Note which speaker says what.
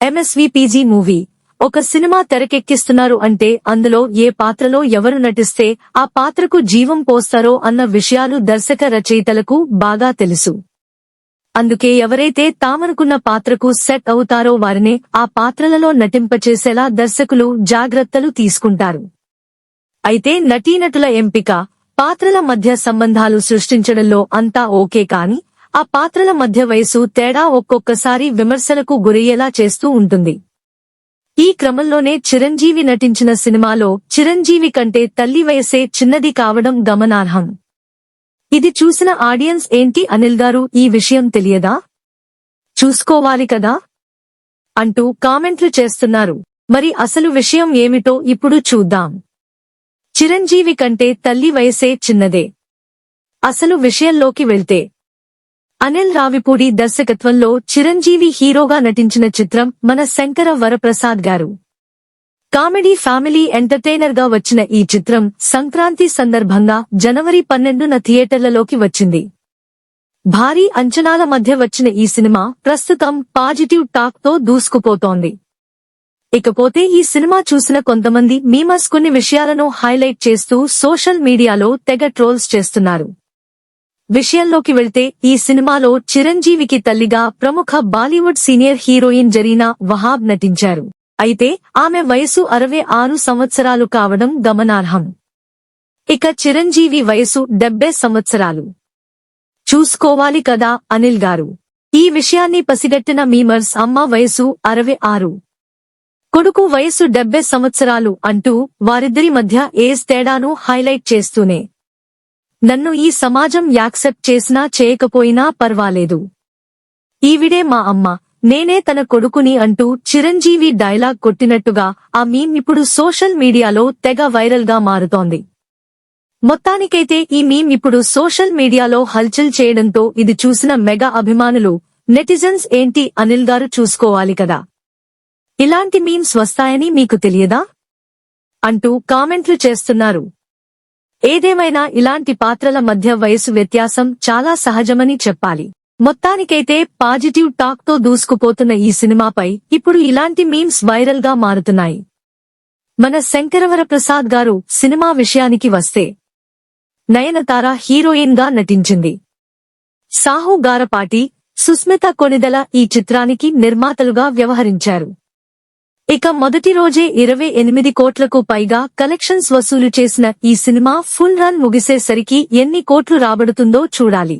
Speaker 1: ఎంఎస్విపిజి movie. ఒక cinema తెరకెక్కిస్తున్నారు అంటే అందులో ఏ పాత్రలో ఎవరు నటిస్తే ఆ పాత్రకు జీవం పోస్తారో అన్న విషయాలు దర్శక రచయితలకు బాగా తెలుసు. అందుకే ఎవరైతే తామనుకున్న పాత్రకు సెట్ అవుతారో వారినే ఆ పాత్రలలో నటింపచేసేలా దర్శకులు జాగ్రత్తలు తీసుకుంటారు. అయితే నటీనటుల ఎంపిక పాత్రల మధ్య సంబంధాలు సృష్టించడంలో అంతా ఓకే కాని ఆ పాత్రల మధ్య వయసు తేడా ఒక్కొక్కసారి విమర్శలకు గురయ్యేలా చేస్తూ ఉంటుంది. ఈ క్రమంలోనే చిరంజీవి నటించిన సినిమాలో చిరంజీవి కంటే తల్లి వయసే చిన్నది కావడం గమనార్హం. ఇది చూసిన ఆడియన్స్ ఏంటి అనిల్ గారు ఈ విషయం తెలియదా? చూసుకోవాలి కదా? అంటూ కామెంట్లు చేస్తున్నారు. మరి అసలు విషయం ఏమిటో ఇప్పుడు చూద్దాం. చిరంజీవి కంటే తల్లి వయసే చిన్నదే. అసలు విషయంలోకి వెళ్తే అనిల్ రావిపూడి దర్శకత్వంలో చిరంజీవి హీరోగా నటించిన చిత్రం మన శంకర వరప్రసాద్ గారు. కామెడీ ఫ్యామిలీ ఎంటర్టైనర్గా వచ్చిన ఈ చిత్రం సంక్రాంతి సందర్భంగా జనవరి పన్నెండున థియేటర్లలోకి వచ్చింది. భారీ అంచనాల మధ్య వచ్చిన ఈ సినిమా ప్రస్తుతం పాజిటివ్ టాక్తో దూసుకుపోతోంది. ఇకపోతే ఈ సినిమా చూసిన కొంతమంది మీమస్ కొన్ని విషయాలను హైలైట్ చేస్తూ సోషల్ మీడియాలో తెగ ట్రోల్స్ చేస్తున్నారు. విషయంలోకి వెళ్తే ఈ సినిమాలో చిరంజీవికి తల్లిగా ప్రముఖ Bollywood senior heroine Zarina Wahab నటించారు. అయితే ఆమె వయసు అరవై ఆరు సంవత్సరాలు కావడం గమనార్హం. ఇక చిరంజీవి వయసు డెబ్బై సంవత్సరాలు. చూసుకోవాలి కదా అనిల్ గారు. ఈ విషయాన్ని పసిగట్టిన మీమర్స్ అమ్మ వయసు అరవై ఆరు. కొడుకు వయసు డెబ్బై సంవత్సరాలు అంటూ వారిద్దరి మధ్య ఏజ్ తేడాను హైలైట్ చేస్తూనే నన్ను ఈ సమాజం యాక్సెప్ట్ చేసినా చేయకపోయినా పర్వాలేదు. ఈవిడే మా అమ్మ నేనే తన కొడుకుని అంటూ చిరంజీవి డైలాగ్ కొట్టినట్టుగా ఆ మీమ్ ఇప్పుడు సోషల్ మీడియాలో తెగ వైరల్గా మారుతోంది. మొత్తానికైతే ఈ మీమ్ ఇప్పుడు సోషల్ మీడియాలో హల్చల్ చేయడంతో ఇది చూసిన మెగా అభిమానులు నెటిజన్స్ ఏంటి అనిల్ గారు చూసుకోవాలి కదా. ఇలాంటి మీమ్స్ వస్తాయని మీకు తెలియదా? అంటూ కామెంట్లు చేస్తున్నారు. ఏదేమైనా ఇలాంటి పాత్రల మధ్య వయసు వ్యత్యాసం చాలా సహజమని చెప్పాలి. మొత్తానికైతే పాజిటివ్ టాక్తో దూసుకుపోతున్న ఈ సినిమాపై ఇప్పుడు ఇలాంటి మీమ్స్ వైరల్గా మారుతున్నాయి. మన శంకరవర ప్రసాద్ గారు సినిమా విషయానికి వస్తే నయనతార హీరోయిన్గా నటించింది. సాహు గారపాటి సుస్మిత కొనిదల ఈ చిత్రానికి నిర్మాతలుగా వ్యవహరించారు. ఇక మొదటి రోజే ఇరవై ఎనిమిది కోట్లకు పైగా కలెక్షన్స్ వసూలు చేసిన ఈ సినిమా ఫుల్ రన్ ముగిసేసరికి ఎన్ని కోట్లు రాబడుతుందో చూడాలి.